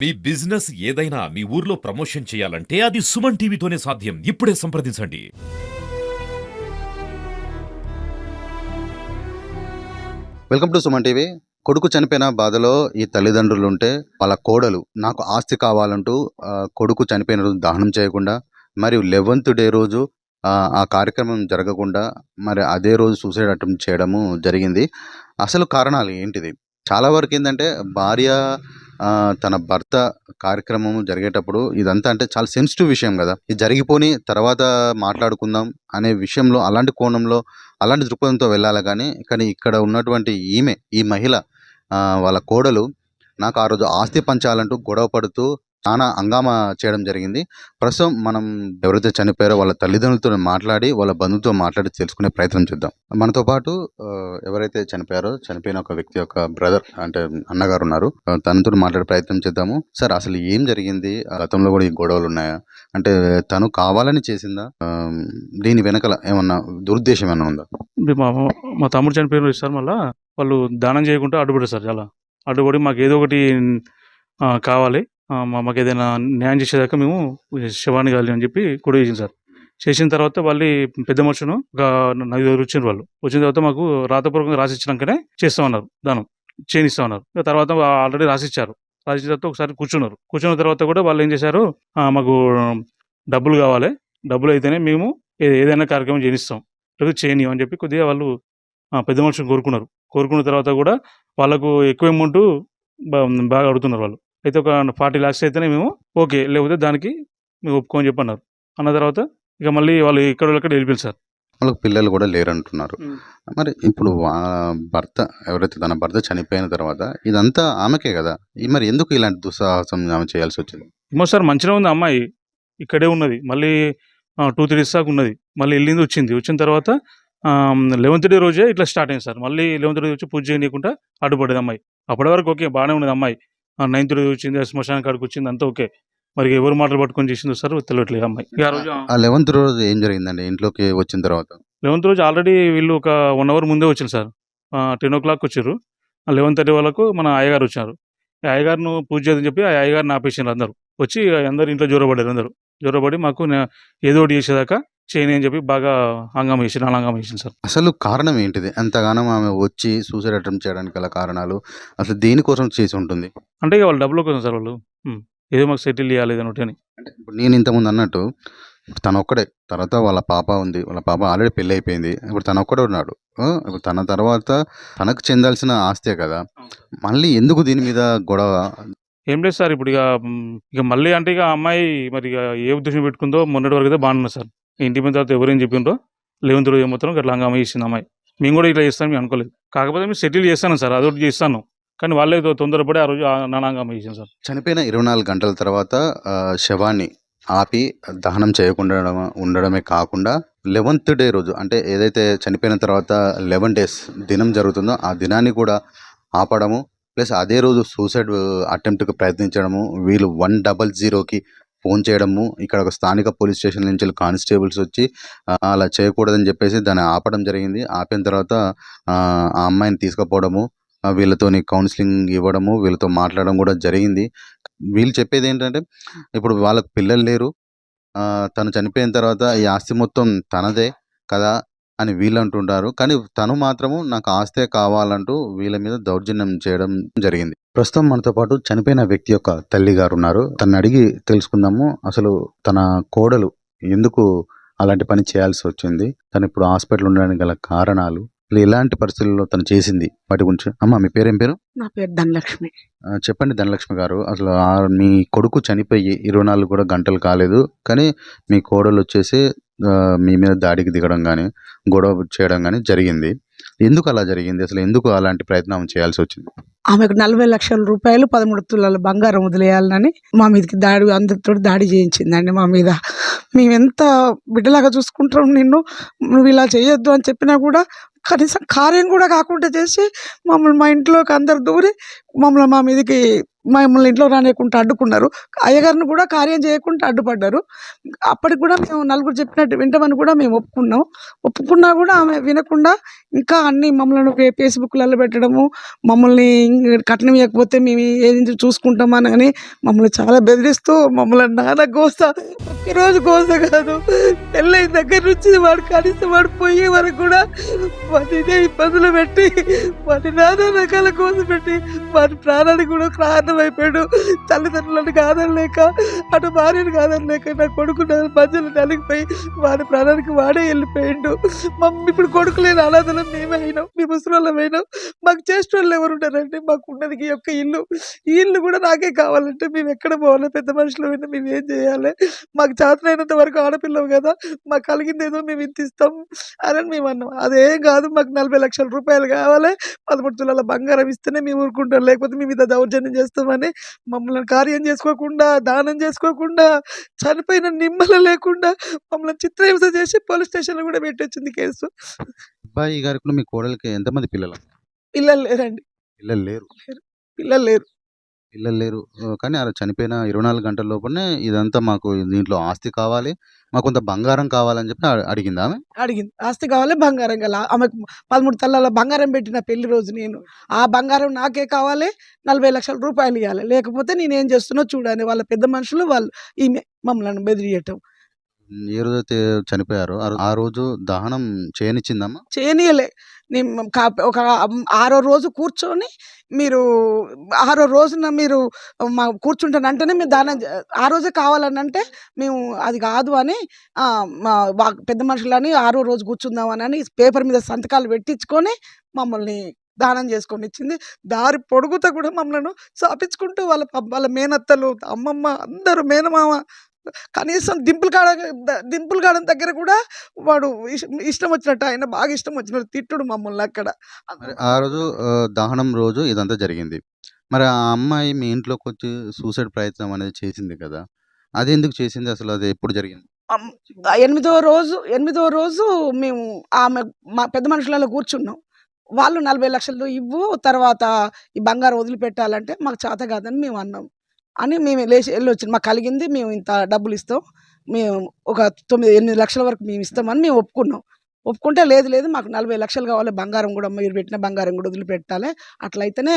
మీ business ఏదైనా మీ ఊర్లో promotion చేయాలంటే అది సుమన్ టీవీతోనే సాధ్యం. ఇప్పుడే సంప్రదించండి. Welcome to Suman TV. కొడుకు చనిపోయిన బాధలో ఈ తల్లిదండ్రులు ఉంటే వాళ్ళ కోడలు నాకు ఆస్తి కావాలంటూ కొడుకు చనిపోయిన రోజు దహనం చేయకుండా మరియు లెవెన్త్ డే రోజు ఆ, కార్యక్రమం జరగకుండా మరి అదే రోజు సూసైడ్ అటెంప్ట్ చేయడము జరిగింది. అసలు కారణాలు ఏంటిది? చాలా వరకు ఏంటంటే భార్య తన భర్త కార్యక్రమం జరిగేటప్పుడు ఇదంతా అంటే చాలా సెన్సిటివ్ విషయం కదా. ఇది జరిగిపోని తర్వాత మాట్లాడుకుందాం అనే విషయంలో అలాంటి కోణంలో అలాంటి దృక్పథంతో వెళ్ళాలి కానీ కానీ ఇక్కడ ఉన్నటువంటి ఈమె ఈ మహిళ వాళ్ళ కోడలు నాకు ఆ రోజు ఆస్తి పంచాలంటూ గొడవ పడుతూ చాలా హంగామా చేయడం జరిగింది. ప్రస్తుతం మనం ఎవరైతే చనిపోయారో వాళ్ళ తల్లిదండ్రులతో మాట్లాడి వాళ్ళ బంధువుతో మాట్లాడి తెలుసుకునే ప్రయత్నం చేద్దాం. మనతో పాటు ఎవరైతే చనిపోయారో చనిపోయిన ఒక వ్యక్తి యొక్క బ్రదర్ అంటే అన్నగారు ఉన్నారు. తనతో మాట్లాడే ప్రయత్నం చేద్దాము. సార్ అసలు ఏం జరిగింది? ఆ, గతంలో కూడా ఈ గొడవలు ఉన్నాయా? అంటే తను కావాలని చేసిందా? దీని వెనకాల ఏమన్నా దురుద్దేశం ఏమన్నా ఉందా? మా మా తమ్ముడు చనిపోయిన సార్ మళ్ళా. వాళ్ళు దానం చేయకుండా అడ్డుపడారు సార్ చాలా. అడ్డుపడి మాకు ఏదో ఒకటి కావాలి. మాకు ఏదైనా న్యాయం చేసేదాకా మేము శవాన్ని కావాలి అని చెప్పి కూడా చేసింది సార్. చేసిన తర్వాత వాళ్ళు పెద్ద మనుషును ఒక నలుగురు వచ్చిన వాళ్ళు. వచ్చిన తర్వాత మాకు రాతపూర్వకంగా రాసిచ్చినాకనే చేస్తామన్నారు దానం చేయిస్తామన్నారు. ఇక తర్వాత ఆల్రెడీ రాసిచ్చారు. రాసిన తర్వాత ఒకసారి కూర్చున్నారు. కూర్చున్న తర్వాత కూడా వాళ్ళు ఏం చేశారు? మాకు డబ్బులు కావాలి. డబ్బులు అయితేనే మేము ఏదైనా కార్యక్రమం చేయిస్తాం. లేదు చేయని అని చెప్పి కొద్దిగా వాళ్ళు పెద్ద మనుషులు కోరుకున్నారు. కోరుకున్న తర్వాత కూడా వాళ్ళకు ఎక్కువ అమౌంట్ బాగా అడుగుతున్నారు వాళ్ళు. అయితే ఒక ఫార్టీ ల్యాక్స్ అయితేనే మేము ఓకే లేకపోతే దానికి మేము ఒప్పుకోని చెప్పి అన్నారు అన్న తర్వాత ఇక మళ్ళీ వాళ్ళు ఇక్కడ ఇక్కడ వెళ్ళిపోయారు సార్. వాళ్ళకి పిల్లలు కూడా లేరంటున్నారు. మరి ఇప్పుడు భర్త ఎవరైతే తన భర్త చనిపోయిన తర్వాత ఇదంతా ఆమెకే కదా? మరి ఎందుకు ఇలాంటి దుస్సాహసం ఆమె చేయాల్సి వచ్చింది? ఏమో సార్ మంచిగా ఉంది అమ్మాయి. ఇక్కడే ఉన్నది. మళ్ళీ టూ త్రీ డేస్ దాకా ఉన్నది. మళ్ళీ వెళ్ళింది వచ్చింది. వచ్చిన తర్వాత లెవెన్త్ డే రోజే ఇట్లా స్టార్ట్ అయింది సార్. మళ్ళీ లెవెన్త్ డే వచ్చి పూజ చేయకుండా అడ్డుపడేది అమ్మాయి. అప్పటి వరకు ఓకే బాగానే ఉన్నది అమ్మాయి. నైన్త్ రోజు వచ్చింది శ్మశాన కాడికి వచ్చింది అంతా ఓకే. మరి ఎవరు మాటలు పట్టుకొని చేసిందో సార్ తెలియట్లేదు అమ్మాయి. ఆ రోజు ఆ లెవెన్త్ రోజు ఏం జరిగిందండి? ఇంట్లోకి వచ్చిన తర్వాత? లెవెన్త్ రోజు ఆల్రెడీ వీళ్ళు ఒక వన్ అవర్ ముందే వచ్చింది సార్. టెన్ ఓ క్లాక్ వచ్చారు. లెవెన్ థర్టీ వాళ్ళకు మన అయ్యగారు వచ్చారు. ఈ అయ్యగారును పూజ చేయదని చెప్పి ఆ అయ్యగారిని ఆపేసారు అందరూ. వచ్చి అందరు ఇంట్లో జ్వరపడ్డారు అందరూ. జ్వరపడి మాకు ఏదో ఒకటి చేసేదాకా చేయని అని చెప్పి బాగా హంగామా చేసి నాలుగు హంగామా చేసింది సార్. అసలు కారణం ఏంటిది? ఎంతగానో ఆమె వచ్చి సూసైడ్ అటెంప్ట్ చేయడానికి గల కారణాలు అసలు దేనికోసం చేసి ఉంటుంది? అంటే ఇక వాళ్ళ డబ్బుల కోసం సార్ వాళ్ళు. ఉమ్, ఏదో మాకు సెటిల్ చేయాలి అని. అంటే ఇప్పుడు నేను ఇంతకుముందు అన్నట్టు తను ఒక్కడే తర్వాత వాళ్ళ పాప ఉంది వాళ్ళ పాప ఆల్రెడీ పెళ్ళి అయిపోయింది ఇప్పుడు తను ఒక్కడే ఉన్నాడు. ఆ, ఇప్పుడు తన తర్వాత తనకు చెందాల్సిన ఆస్తే కదా. మళ్ళీ ఎందుకు దీని మీద గొడవ? ఏం లేదు సార్ ఇప్పుడు ఇక ఇక మళ్ళీ అంటే ఇక ఆ అమ్మాయి మరి ఇక ఏ ఉద్దేశం పెట్టుకుందో మొన్నటి వరకు అయితే బాగున్నది సార్. ఇంటి మీద తర్వాత ఎవరేం చెప్పిండ్రో లెవెన్త్ రోజు మాత్రం ఇట్లా హంగామా చేసింది అమ్మాయి. మేము కూడా ఇట్లా చేస్తాం మేము అనుకోలేదు. కాకపోతే మేము సెటిల్ చేస్తాను సార్ అదొకటి చేస్తాను. కానీ వాళ్ళే తో- తొందరపడి ఆ రోజు ఆ నానా చేసింది సార్. చనిపోయిన ఇరవై నాలుగు గంటల తర్వాత శవాన్ని ఆపి దహనం చేయకుండా ఉండడమే కాకుండా లెవెన్త్ డే రోజు అంటే ఏదైతే చనిపోయిన తర్వాత లెవెన్ డేస్ దినం జరుగుతుందో ఆ దినాన్ని కూడా ఆపడము ప్లస్ అదే రోజు సూసైడ్ అటెంప్ట్కి ప్రయత్నించడము వీళ్ళు వన్ డబల్ జీరోకి ఫోన్ చేయడము ఇక్కడ ఒక స్థానిక పోలీస్ స్టేషన్ నుంచి కానిస్టేబుల్స్ వచ్చి అలా చేయకూడదని చెప్పేసి దాన్ని ఆపడం జరిగింది. ఆపిన తర్వాత ఆ అమ్మాయిని తీసుకుపోవడము వీళ్ళతోని కౌన్సిలింగ్ ఇవ్వడము వీళ్ళతో మాట్లాడడం కూడా జరిగింది. వీళ్ళు చెప్పేది ఏంటంటే ఇప్పుడు వాళ్ళకు పిల్లలు లేరు తను చనిపోయిన తర్వాత ఈ ఆస్తి మొత్తం తనదే కదా అని వీళ్ళు అంటుంటారు. కానీ తను మాత్రము నాకు ఆస్తే కావాలంటూ వీళ్ళ మీద దౌర్జన్యం చేయడం జరిగింది. ప్రస్తుతం మనతో పాటు చనిపోయిన వ్యక్తి యొక్క తల్లి గారు ఉన్నారు. తను అడిగి తెలుసుకుందాము. అసలు తన కోడలు ఎందుకు అలాంటి పని చేయాల్సి వచ్చింది? తను ఇప్పుడు హాస్పిటల్ ఉండడానికి గల కారణాలు అసలు ఎలాంటి పరిస్థితుల్లో తను చేసింది? వాటి గురించి అమ్మ మీ పేరేం పేరు? నా పేరు ధనలక్ష్మి. ఆ, చెప్పండి ధనలక్ష్మి గారు. అసలు ఆ మీ కొడుకు చనిపోయి ఇరవై నాలుగు కూడా గంటలు కాలేదు. కానీ మీ కోడలు వచ్చేసి ఆ, మీ మీద దాడికి దిగడం కానీ గొడవ చేయడం కానీ జరిగింది. ఎందుకు అలా జరిగింది? అసలు ఎందుకు అలాంటి ప్రయత్నం చేయాల్సి వచ్చింది? ఆమెకు నలభై లక్షల రూపాయలు పదమూడు తులాల బంగారం వదిలేయాలని మా మీదకి దాడి అందరితో దాడి చేయించిందండి మా మీద. మేము ఎంత బిడ్డలాగా చూసుకుంటాం నిన్ను నువ్వు ఇలా చేయొద్దు అని చెప్పినా కూడా కనీసం కార్యం కూడా కాకుండా చేసి మమ్మల్ని మా ఇంట్లోకి అందరు దూరి మమ్మల్ని మా మీదకి మమ్మల్ని ఇంట్లో రానియకుండా అడ్డుకున్నారు. అయ్యగారిని కూడా కార్యం చేయకుండా అడ్డుపడ్డారు. అప్పటికి కూడా మేము నలుగురు చెప్పినట్టు వింటామని కూడా మేము ఒప్పుకున్నాం. ఒప్పుకున్నా కూడా ఆమె వినకుండా ఇంకా అన్ని మమ్మల్ని ఫేస్బుక్లలో పెట్టడము మమ్మల్ని కట్నం ఇవ్వకపోతే మేము ఏది చూసుకుంటామని అని మమ్మల్ని చాలా బెదిరిస్తూ మమ్మల్ని నాన్న గోస ఒక్కరోజు కోస్తా కాదు. పెళ్ళైన దగ్గర నుంచి వాడు కనీసం వాడు పోయే వరకు కూడా వాటి ఇబ్బందులు పెట్టి వాటి నానా రకాల కోసం పెట్టి వాటి ప్రాణానికి కూడా కారణమైపోయాడు తల్లిదండ్రులను కాదనలేక అటు భార్యను కాదనలేక నా కొడుకు మధ్యలో నలిగిపోయి వాడి ప్రాణానికి వాడే వెళ్ళిపోయిండు. మమ్మీ ఇప్పుడు కొడుకు లేని అనాథలం మేమే అయినాం. మీ ముసలి అయినాం. మాకు చేసిన వాళ్ళు ఎవరు ఉంటారంటే మాకు ఉన్నది ఈ యొక్క ఇల్లు. ఈ ఇల్లు కూడా నాకే కావాలంటే మేము ఎక్కడ పోవాలి? పెద్ద మనుషులు అయినా మేము ఏం చేయాలి? మాకు చేతనైనంత వరకు ఆడపిల్లవు కదా. మాకు కలిగింది ఏదో మేము ఇంత ఇస్తాం. అని మేము అన్నాం. అదేం కాదు. మాకు నలభై లక్షల రూపాయలు కావాలి. పదమూడు తులాల బంగారం ఇస్తేనే మేము ఊరుకుంటాం. లేకపోతే మేము ఇంత దౌర్జన్యం చేస్తామని మమ్మల్ని కార్యం చేసుకోకుండా దానం చేసుకోకుండా చనిపోయిన నిమ్మల లేకుండా మమ్మల్ని చిత్రహింస చేసి పోలీస్ స్టేషన్లో కూడా పెట్టొచ్చింది కేసు. అబ్బాయి గారికి మీ కోడలికి ఎంతమంది పిల్లలు? పిల్లలు లేరండి. పిల్లలు లేరు. పిల్లలు లేరు. పిల్లలు లేరు. కానీ అలా చనిపోయిన ఇరవై నాలుగు గంటల లోపలనే ఇదంతా మాకు దీంట్లో ఆస్తి కావాలి. మాకు కొంత బంగారం కావాలని చెప్పి అడిగింది ఆమె. అడిగింది. ఆస్తి కావాలి బంగారం గల ఆమెకు పదమూడు తల్లాల బంగారం పెట్టిన పెళ్ళి రోజు నేను. ఆ బంగారం నాకే కావాలి నలభై లక్షల రూపాయలు ఇవ్వాలి లేకపోతే నేనేం చేస్తున్నా చూడాలి వాళ్ళ పెద్ద మనుషులు వాళ్ళు ఈమె మమ్మల్ని బెదిరియటం. ఏ రోజు చనిపోయారో. ఆ ఆ రోజు దహనం చేయనిచ్చిందమ్మా? చేయనీయలే. నేను ఒక ఆరో రోజు కూర్చొని మీరు ఆరో రోజున మీరు మా కూర్చుంటానంటేనే మీరు దానం చే- ఆ రోజే కావాలని అంటే మేము అది కాదు అని మా పెద్ద మనుషులని ఆరో రోజు కూర్చుందామని అని పేపర్ మీద సంతకాలు పెట్టించుకొని మమ్మల్ని దానం చేసుకొని ఇచ్చింది దారి పొడుగుతా కూడా మమ్మల్ని సాపించుకుంటూ వాళ్ళ ప- వాళ్ళ మేనత్తలు అమ్మమ్మ అందరూ మేనమామ కనీసం దింపుల కాడ దింపుల కాడ దగ్గర కూడా వాడు ఇష్- ఇష్టం వచ్చినట్టు ఆయన బాగా ఇష్టం వచ్చినట్టు తిట్టుడు మమ్మల్ని అక్కడ. ఆ రోజు దహనం రోజు ఇదంతా జరిగింది. మరి ఆ అమ్మాయి మీ ఇంట్లోకి వచ్చి సూసైడ్ ప్రయత్నం అనేది చేసింది కదా? అది ఎందుకు చేసింది? అసలు అది ఎప్పుడు జరిగింది? ఎనిమిదో రోజు ఎనిమిదో రోజు మేము ఆమె మా పెద్ద మనుషులలో కూర్చున్నాం. వాళ్ళు నలభై లక్షలు ఇవ్వు తర్వాత ఈ బంగారం వదిలిపెట్టాలంటే మాకు చేత కాదని మేము అన్నాం. అని మేము లేచి వెళ్ళి వచ్చి మాకు కలిగింది మేము ఇంత డబ్బులు ఇస్తాం. మేము ఒక తొమ్మిది ఎనిమిది లక్షల వరకు మేము ఇస్తామని మేము ఒప్పుకున్నాం. ఒప్పుకుంటే లేదు లేదు మాకు నలభై లక్షలు కావాలి బంగారం కూడా మీరు పెట్టిన బంగారం కూడా వదిలిపెట్టాలి. అట్లయితేనే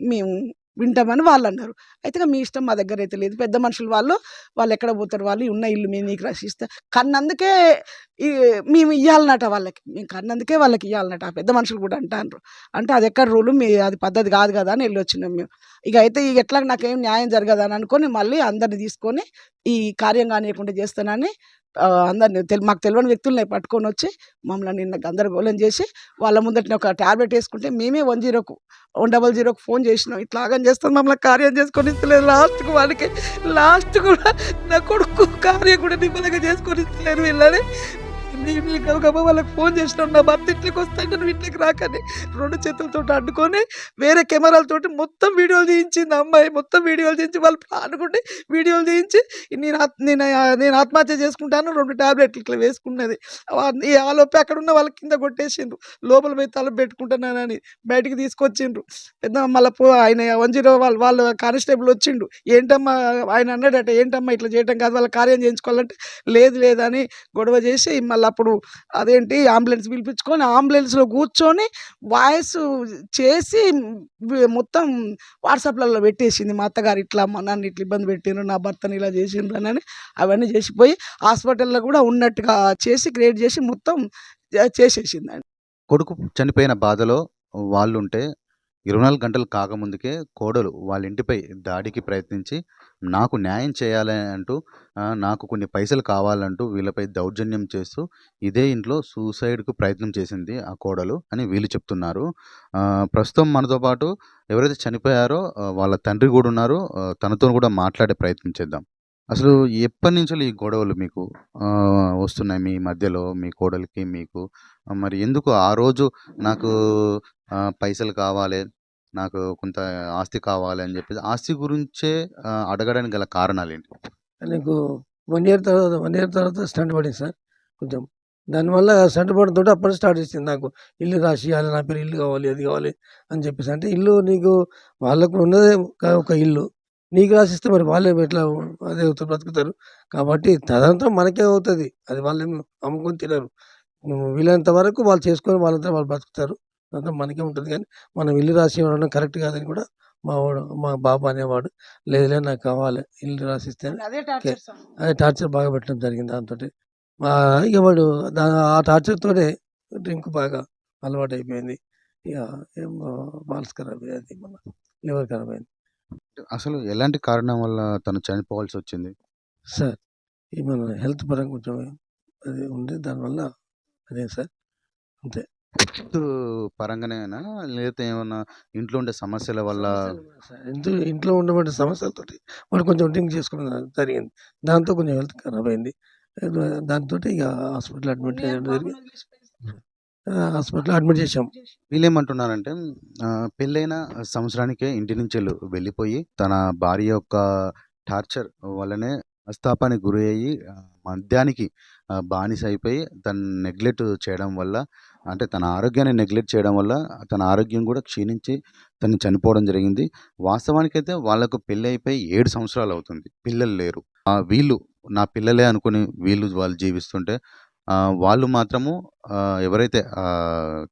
మేము వింటామని వాళ్ళు అన్నారు అయితే మీ ఇష్టం మా దగ్గర అయితే లేదు. పెద్ద మనుషులు వాళ్ళు వాళ్ళు ఎక్కడ పోతారు? వాళ్ళు ఉన్న ఇల్లు మేము నీకు రక్షిస్తా కన్నందుకే ఈ మేము ఇవ్వాలన్నట వాళ్ళకి. మేము కన్నందుకే వాళ్ళకి ఇవ్వాలన్నట ఆ పెద్ద మనుషులు కూడా అంటారు అంటే అది ఎక్కడ రూలు? మీ అది పద్ధతి కాదు కదా అని వెళ్ళి వచ్చినాం మేము. ఇక అయితే ఇక ఎట్లా నాకేం న్యాయం జరగదని అనుకొని మళ్ళీ అందరిని తీసుకొని ఈ కార్యం కానియకుండా చేస్తానని అందరిని తెల్ మాకు తెలియని వ్యక్తులని పట్టుకొని వచ్చి మమ్మల్ని నిన్న గందరగోళం చేసి వాళ్ళ ముందట ఒక ట్యాబ్లెట్ వేసుకుంటే మేమే వన్ జీరోకు వన్ డబల్ జీరోకు ఫోన్ చేసినాం. ఇట్లా ఆగం చేస్తాం మమ్మల్ని కార్యం చేసుకొని ఇస్తలేదు లాస్ట్కు వాళ్ళకి లాస్ట్ కూడా నా కొడుకు కార్యం కూడా నిమ్మలంగా చేసుకొని ఇస్తలేరు వీళ్ళని. నేను వాళ్ళకి ఫోన్ చేసినాం నా భర్త ఇంట్లోకి వస్తాంటే నువ్వు ఇంట్లోకి రాకని. రెండు చేతులతో అడ్డుకొని వేరే కెమెరాలతోటి మొత్తం వీడియోలు తీయించింది అమ్మాయి. మొత్తం వీడియోలు తీయించి వాళ్ళు అనుకుంటే వీడియోలు తీయించి నేను నేను నేను ఆత్మహత్య చేసుకుంటాను రెండు టాబ్లెట్లు ఇట్లా వేసుకున్నది. ఈ ఆలోపే అక్కడ ఉన్న వాళ్ళ కింద కొట్టేసిండ్రు. లోపల పోయి తల పెట్టుకుంటున్నానని బయటికి తీసుకొచ్చిండ్రు. పెద్ద మళ్ళీ పో ఆయన వన్ జీరో వాళ్ళు వాళ్ళు కానిస్టేబుల్ వచ్చిండు. ఏంటమ్మా ఆయన అన్నాడట ఏంటమ్మా ఇట్లా చేయటం కాదు వాళ్ళ కార్యం చేయించుకోవాలంటే లేదు లేదని గొడవ చేసి మళ్ళీ అప్పుడు అదేంటి అంబులెన్స్ పిలిపించుకొని అంబులెన్స్లో కూర్చొని వాయిస్ చేసి మొత్తం వాట్సాప్లలో పెట్టేసింది. మా అత్తగారు ఇట్లా మా నన్ను ఇట్లా ఇబ్బంది పెట్టిండ్రు నా భర్తని ఇలా చేసిండ్రు అని అవన్నీ చేసిపోయి హాస్పిటల్లో కూడా ఉన్నట్టుగా చేసి క్రియేట్ చేసి మొత్తం చేసేసిందండి. కొడుకు చనిపోయిన బాధలో వాళ్ళు ఉంటే ఇరవై నాలుగు గంటలు కాకముందుకే కోడలు వాళ్ళ ఇంటిపై దాడికి ప్రయత్నించి నాకు న్యాయం చేయాలి అంటూ నాకు కొన్ని పైసలు కావాలంటూ వీళ్ళపై దౌర్జన్యం చేస్తూ ఇదే ఇంట్లో సూసైడ్కు ప్రయత్నం చేసింది ఆ కోడలు అని వీళ్ళు చెప్తున్నారు. ప్రస్తుతం మనతో పాటు ఎవరైతే చనిపోయారో వాళ్ళ తండ్రి కూడా ఉన్నారు. తనతో కూడా మాట్లాడే ప్రయత్నం చేద్దాం. అసలు ఎప్పటి నుంచో ఈ గొడవలు మీకు వస్తున్నాయి మీ మధ్యలో మీ కోడలికి మీకు? మరి ఎందుకు ఆ రోజు నాకు పైసలు కావాలి నాకు కొంత ఆస్తి కావాలి అని చెప్పేసి ఆస్తి గురించే అడగడానికి గల కారణాలు ఏంటి నీకు వన్ ఇయర్ తర్వాత వన్ ఇయర్ తర్వాత స్టంట్ పడింది సార్ కొంచెం దానివల్ల స్టంట్ సెంటర్‌పడడంతోటి అప్పుడు స్టార్ట్ చేసింది నాకు. ఇల్లు రాసియాలి. నా పేరు ఇల్లు కావాలి. అది కావాలి అని చెప్పేసి. అంటే ఇల్లు నీకు వాళ్ళకు ఉన్నదే ఒక ఇల్లు. నీకు రాసిస్తే మరి వాళ్ళే ఎట్లా అదే బ్రతుకుతారు. కాబట్టి తదనంతరం మనకే అవుతుంది అది వాళ్ళేమి అమ్ముకొని తినరు. వీలైనంత వరకు వాళ్ళు చేసుకొని వాళ్ళంతా వాళ్ళు బ్రతుకుతారు అదంతా మనకే ఉంటది గానీ, మనం ఇల్లు రాసి ఇవ్వడం కరెక్ట్ కాదని కూడా మా వాడు మా బాబు అనేవాడు. లేదులే నాకు కావాలి. ఇల్లు రాసిస్తేనే అదే. Torture sir. అదే టార్చర్ బాగా పెట్టడం జరిగింది దాంతోటి. ఆహ్, ఇక వాడు ఆ టార్చర్‌తోనే డ్రింక్ బాగా అలవాటయిపోయింది. ఇక ఏమో బాల్స్ ఖరాబ్ అది మన లివర్ ఖరాబ్ అయింది. అసలు ఎలాంటి కారణం వల్ల తను చనిపోవాల్సొచ్చింది? సార్ ఈ మన హెల్త్ పరంగా కొంచెం అది ఉంది. దానివల్ల అదే సార్. అంతే. హెల్త్ పరంగానేనా? లేతే ఏమన్నా ఇంట్లో ఉండే సమస్యల వల్ల. ఇంట్లో ఇంట్లో సమస్యలతోటి వాడు కొంచెం డ్రింక్ చేసుకోవడం జరిగింది. దాంతో కొంచెం హెల్త్ ఖరాబ్ అయింది. దాంతోటి ఇక హాస్పిటల్ అడ్మిట్ జరిగింది. హాస్పిటల్‌లో అడ్మిట్ చేశాం. వీళ్ళేమంటున్నారంటే పెళ్ళైన సంవత్సరానికే ఇంటి నుంచెళ్ళు వెళ్ళిపోయి, తన భార్య యొక్క టార్చర్ వల్లనే మనస్తాపానికి గురయ్యి ఆహ్, మద్యానికి బానిస అయిపోయి తను నెగ్లెక్ట్ చేయడం వల్ల అంటే తన ఆరోగ్యాన్ని నెగ్లెక్ట్ చేయడం వల్ల తన ఆరోగ్యం కూడా క్షీణించి తను చనిపోవడం జరిగింది. వాస్తవానికైతే వాళ్ళకు పెళ్ళైపోయి ఏడు సంవత్సరాలు అవుతుంది. పిల్లలు లేరు. ఆ వీళ్ళు నా పిల్లలే అనుకుని వీళ్ళు వాళ్ళు జీవిస్తుంటే వాళ్ళు మాత్రము ఎవరైతే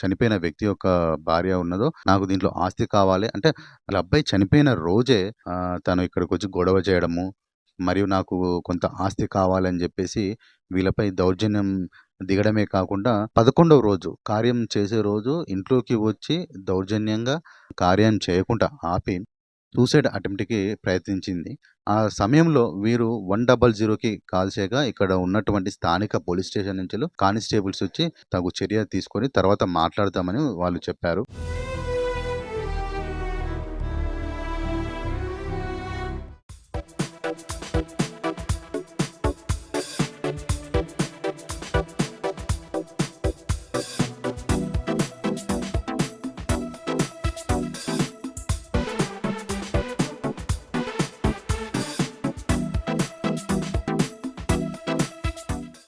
చనిపోయిన వ్యక్తి యొక్క భార్య ఉన్నదో నాకు దీంట్లో ఆస్తి కావాలి అంటే వాళ్ళ అబ్బాయి చనిపోయిన రోజే తను ఇక్కడికి వచ్చి గొడవ చేయడము, మరియు నాకు కొంత ఆస్తి కావాలని చెప్పేసి వీళ్ళపై దౌర్జన్యం దిగడమే కాకుండా 11వ రోజు కార్యం చేసే రోజు ఇంట్లోకి వచ్చి దౌర్జన్యంగా కార్యం చేయకుండా ఆపి సూసైడ్ అటెంప్ట్‌కి ప్రయత్నించింది. ఆ సమయంలో వీరు 100కి కాల్ చేయగా ఇక్కడ ఉన్నటువంటి స్థానిక పోలీస్ స్టేషన్ నుంచి కానిస్టేబుల్స్ వచ్చి తగు చర్య తీసుకొని తర్వాత మాట్లాడతామని వాళ్ళు చెప్పారు.